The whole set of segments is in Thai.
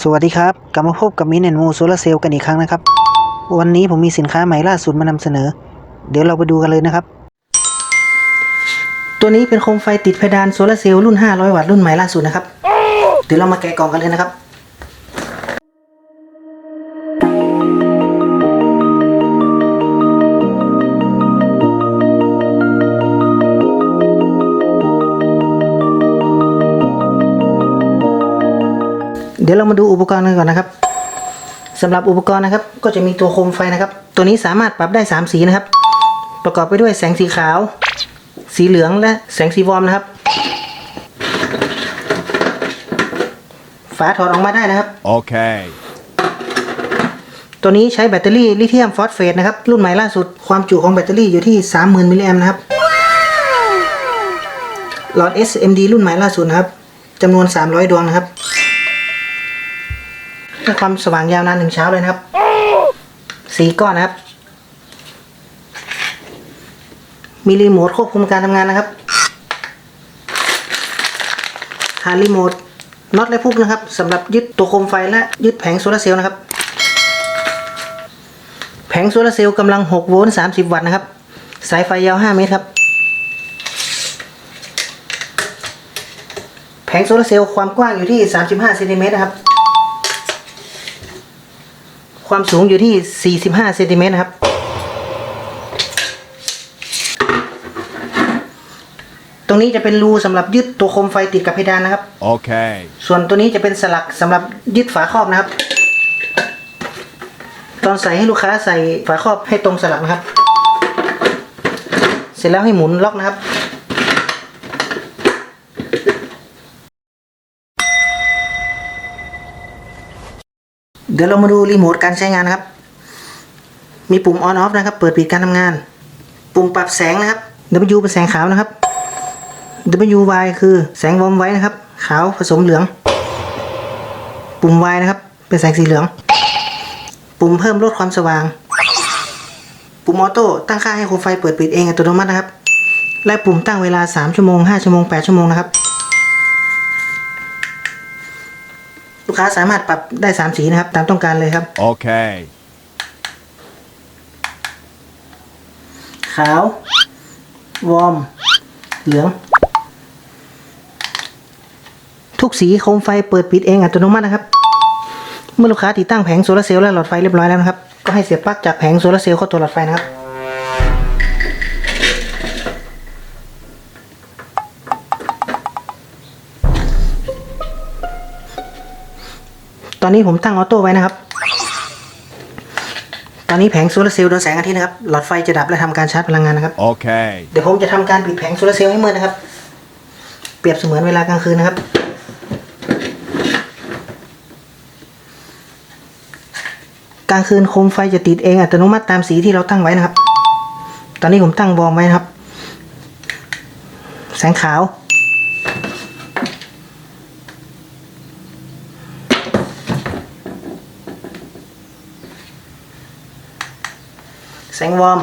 สวัสดีครับ กลับมาพบกับมินแอนมูโซลาเซลล์กันอีกครั้งนะครับ วันนี้ผมมีสินค้าใหม่ล่าสุดมานำเสนอ เดี๋ยวเราไปดูกันเลยนะครับ ตัวนี้เป็นโคมไฟติดเพดานโซลาเซลล์รุ่น 500 วัตต์รุ่นใหม่ล่าสุดนะครับ เดี๋ยวเรามาแกะกล่องกันเลยนะครับ เดี๋ยวเรามาดูอุปกรณ์กันก่อนนะครับสำหรับอุปกรณ์นะครับ ก็จะมีตัวโคมไฟนะครับ ตัวนี้สามารถปรับได้ 3 สีนะครับ ประกอบไปด้วยแสงสีขาว สีเหลืองและแสงสีวอร์มนะครับ ฝาถอดออกมาได้นะครับ Okay. ตัวนี้ใช้แบตเตอรี่ลิเธียมฟอสเฟตนะครับ รุ่นใหม่ล่าสุดความจุของแบตเตอรี่อยู่ที่ 30,000มิลลิแอมป์นะครับหลอด SMD รุ่นใหม่ล่าสุดนะครับจำนวน 300 ดวงนะครับให้ ความสว่างยาวนานถึงเช้าเลยนะครับ สีก้อนนะครับ มีรีโมทควบคุมการทำงานนะครับฐารีโมทน็อตและพุกนะครับสำหรับยึดตัวโคมไฟและยึดแผงโซลาร์เซลล์นะครับ แผงโซลาร์เซลล์กำลัง 6 โวลต์ 30 วัตต์นะครับ สายไฟยาว 5 เมตรครับ แผงโซลาร์เซลล์ความกว้างอยู่ที่ 35เซนติเมตรนะครับ ความสูงอยู่ที่ 45เซนติเมตรนะครับ ตรงนี้จะเป็นรูสำหรับยึดตัวโคมไฟติดกับเพดานนะครับ Okay. ส่วนตัวนี้จะเป็นสลักสำหรับยึดฝาครอบนะครับ ตอนใส่ให้ลูกค้าใส่ฝาครอบให้ตรงสลักนะครับ เสร็จแล้วให้หมุนล็อกนะครับ เดี๋ยวเรามาดูรีโมทการใช้งานนะครับ มีปุ่ม on off นะครับ เปิดปิดการทำงาน ปุ่มปรับแสงนะครับ W เป็นแสงขาวนะครับ WY คือแสงวอร์มไว้นะครับ ขาวผสมเหลือง ปุ่ม Y นะครับ เป็นแสงสีเหลือง ปุ่มเพิ่มลดความสว่าง ปุ่มออโต้ตั้งค่าให้โคมไฟเปิดปิดเองอัตโนมัตินะครับ และปุ่มตั้งเวลา 3 ชั่วโมง 5 ชั่วโมง 8 ชั่วโมงนะครับ ลูกค้าสามารถปรับได้3สีนะครับ ตามต้องการเลยครับ Okay. ขาว วอร์ม เหลือง ทุกสีโคมไฟเปิดปิดเองอัตโนมัตินะครับ เมื่อลูกค้าติดตั้งแผงโซลาร์เซลล์และหลอดไฟเรียบร้อยแล้วนะครับ ก็ให้เสียบปลั๊กจากแผงโซลาร์เซลล์เข้าตัวหลอดไฟนะครับ อนนี้ผมตั้งออโต้ไว้นะครับ ตอนนี้แผงโซลาร์เซลล์โดนแสงอาทิตย์นะครับ หลอดไฟจะดับและทำการชาร์จพลังงานนะครับ Okay. เดี๋ยวผมจะทำการปิดแผงโซลาร์เซลล์ให้มืดนะครับ เปรียบเสมือนเวลากลางคืนนะครับ กลางคืนโคมไฟจะติดเองอัตโนมัติตามสีที่เราตั้งไว้นะครับ ตอนนี้ผมตั้งวอร์มไว้นะครับ แสงขาว แสงวอร์ม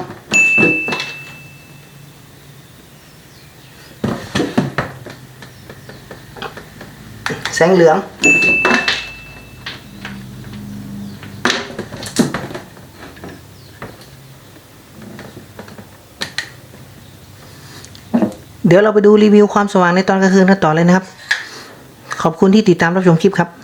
แสงเหลือง เดี๋ยวเราไปดูรีวิวความสว่างในตอนกลางคืนกันต่อเลยนะครับ ขอบคุณที่ติดตามรับชมคลิปครับ